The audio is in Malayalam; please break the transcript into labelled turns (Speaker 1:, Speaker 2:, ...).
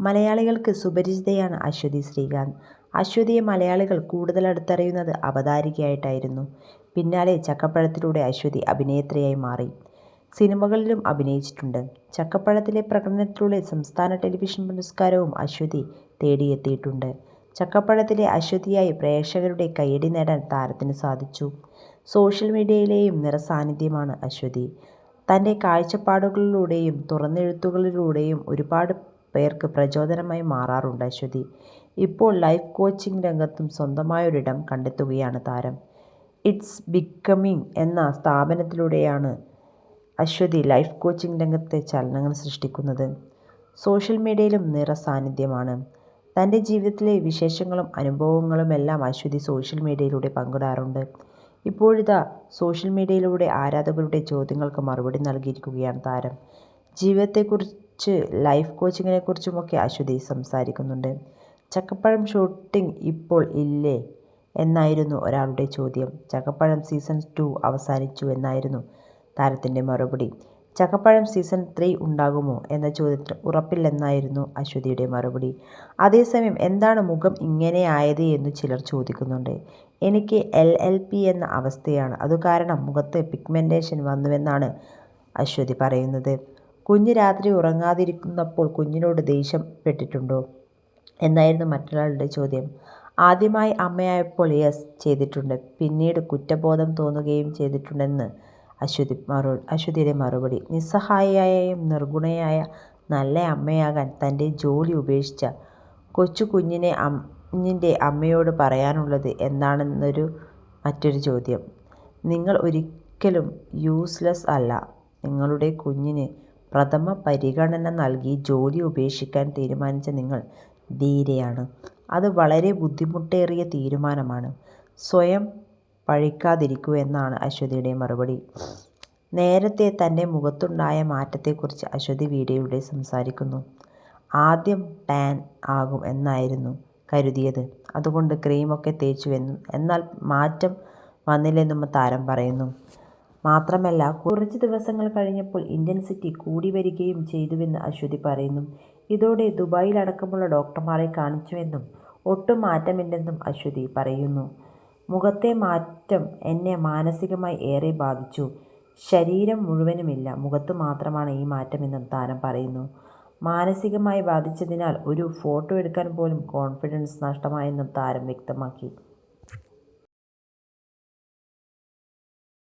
Speaker 1: മലയാളികൾക്ക് സുപരിചിതയാണ് അശ്വതി ശ്രീകാന്ത്. അശ്വതിയെ മലയാളികൾ കൂടുതൽ അടുത്തറിയുന്നത് അവതാരികയായിട്ടായിരുന്നു പിന്നാലെ ചക്കപ്പഴത്തിലൂടെ അശ്വതി അഭിനേത്രിയായി മാറി. സിനിമകളിലും അഭിനയിച്ചിട്ടുണ്ട്. ചക്കപ്പഴത്തിലെ പ്രകടനത്തിലൂടെ സംസ്ഥാന ടെലിവിഷൻ പുരസ്കാരവും അശ്വതി തേടിയെത്തിയിട്ടുണ്ട്. ചക്കപ്പഴത്തിലെ അശ്വതിയായി പ്രേക്ഷകരുടെ കയ്യടി നേടാൻ താരത്തിന് സാധിച്ചു. സോഷ്യൽ മീഡിയയിലെയും നിറസാന്നിധ്യമാണ് അശ്വതി. തന്റെ കാഴ്ചപ്പാടുകളിലൂടെയും തുറന്നെഴുത്തുകളിലൂടെയും ഒരുപാട് പേർക്ക് പ്രചോദനമായി മാറാറുണ്ട് അശ്വതി. ഇപ്പോൾ ലൈഫ് കോച്ചിങ് രംഗത്തും സ്വന്തമായൊരിടം കണ്ടെത്തുകയാണ് താരം. ഇറ്റ്സ് ബിക്കമിങ് എന്ന സ്ഥാപനത്തിലൂടെയാണ് അശ്വതി ലൈഫ് കോച്ചിങ് രംഗത്തെ ചലനങ്ങൾ സൃഷ്ടിക്കുന്നത്. സോഷ്യൽ മീഡിയയിലും നിറ സാന്നിധ്യമാണ് തന്റെ ജീവിതത്തിലെ വിശേഷങ്ങളും അനുഭവങ്ങളും എല്ലാം അശ്വതി സോഷ്യൽ മീഡിയയിലൂടെ പങ്കിടാറുണ്ട്. ഇപ്പോഴിതാ സോഷ്യൽ മീഡിയയിലൂടെ ആരാധകരുടെ ചോദ്യങ്ങൾക്ക് മറുപടി നൽകിയിരിക്കുകയാണ് താരം. ജീവിതത്തെക്കുറിച്ച് ലൈഫ് കോച്ചിങ്ങിനെ കുറിച്ചുമൊക്കെ അശ്വതി സംസാരിക്കുന്നുണ്ട്. ചക്കപ്പഴം ഷൂട്ടിംഗ് ഇപ്പോൾ ഇല്ലേ എന്നായിരുന്നു ഒരാളുടെ ചോദ്യം. ചക്കപ്പഴം സീസൺ ടു അവസാനിച്ചു എന്നായിരുന്നു താരത്തിന്റെ മറുപടി. ചക്കപ്പഴം സീസൺ ത്രീ ഉണ്ടാകുമോ എന്ന ചോദ്യത്തിന് ഉറപ്പില്ലെന്നായിരുന്നു അശ്വതിയുടെ മറുപടി. അതേസമയം എന്താണ് മുഖം ഇങ്ങനെ ആയത് എന്ന് ചിലർ ചോദിക്കുന്നുണ്ട്. എനിക്ക് എൽ. എൽ. പി എന്ന അവസ്ഥയാണ്. അതുകാരണം മുഖത്ത് പിഗ്മെന്റേഷൻ വന്നുവെന്നാണ് അശ്വതി പറയുന്നത്. കുഞ്ഞ് രാത്രി ഉറങ്ങാതിരിക്കുന്നപ്പോൾ കുഞ്ഞിനോട് ദേഷ്യപ്പെട്ടിട്ടുണ്ടോ എന്നായിരുന്നു മറ്റൊരാളുടെ ചോദ്യം. ആദ്യമായി അമ്മയായപ്പോൾ യെസ് ചെയ്തിട്ടുണ്ട്. പിന്നീട് കുറ്റബോധം തോന്നുകയും ചെയ്തിട്ടുണ്ടെന്ന് അശ്വതി മറു അശ്വതിയുടെ മറുപടി. നിസ്സഹായയായും നിർഗുണയായ നല്ല അമ്മയാകാൻ തന്റെ ജോലി ഉപേക്ഷിച്ച കൊച്ചു കുഞ്ഞിനെ അമ്മിന്റെ അമ്മയോട് പറയാനുള്ളത് എന്താണെന്നൊരു മറ്റൊരു ചോദ്യം. നിങ്ങൾ ഒരിക്കലും യൂസ്ലെസ് അല്ല. നിങ്ങളുടെ കുഞ്ഞിന് പ്രഥമ പരിഗണന നൽകി ജോലി ഉപേക്ഷിക്കാൻ തീരുമാനിച്ച നിങ്ങൾ ധീരയാണ്. അത് വളരെ ബുദ്ധിമുട്ടേറിയ തീരുമാനമാണ്. സ്വയം പഴിക്കാതിരിക്കൂ എന്നാണ് അശ്വതിയുടെ മറുപടി. നേരത്തെ തന്റെ മുഖത്തുണ്ടായ മാറ്റത്തെക്കുറിച്ച് അശ്വതി വീഡിയോയുടെ സംസാരിക്കുന്നു. ആദ്യം ടാൻ ആകും എന്നായിരുന്നു കരുതിയത്. അതുകൊണ്ട് ക്രീമൊക്കെ തേച്ചു തേച്ചുവെന്നും എന്നാൽ മാറ്റം വന്നില്ലെന്നും താരം പറയുന്നു. മാത്രമല്ല കുറച്ച് ദിവസങ്ങൾ കഴിഞ്ഞപ്പോൾ ഇന്റൻസിറ്റി കൂടിവരികയും ചെയ്തുവെന്ന് അശ്വതി പറയുന്നു. ഇതോടെ ദുബായിലടക്കമുള്ള ഡോക്ടർമാരെ കാണിച്ചുവെന്നും ഒട്ടും മാറ്റമില്ലെന്നും അശ്വതി പറയുന്നു. മുഖത്തെ മാറ്റം എന്നെ മാനസികമായി ഏറെ ബാധിച്ചു. ശരീരം മുഴുവനുമില്ല. മുഖത്ത് മാത്രമാണ് ഈ മാറ്റമെന്നും താരം പറയുന്നു. മാനസികമായി ബാധിച്ചതിനാൽ ഒരു ഫോട്ടോ എടുക്കാൻ പോലും കോൺഫിഡൻസ് നഷ്ടമായെന്നും താരം വ്യക്തമാക്കി.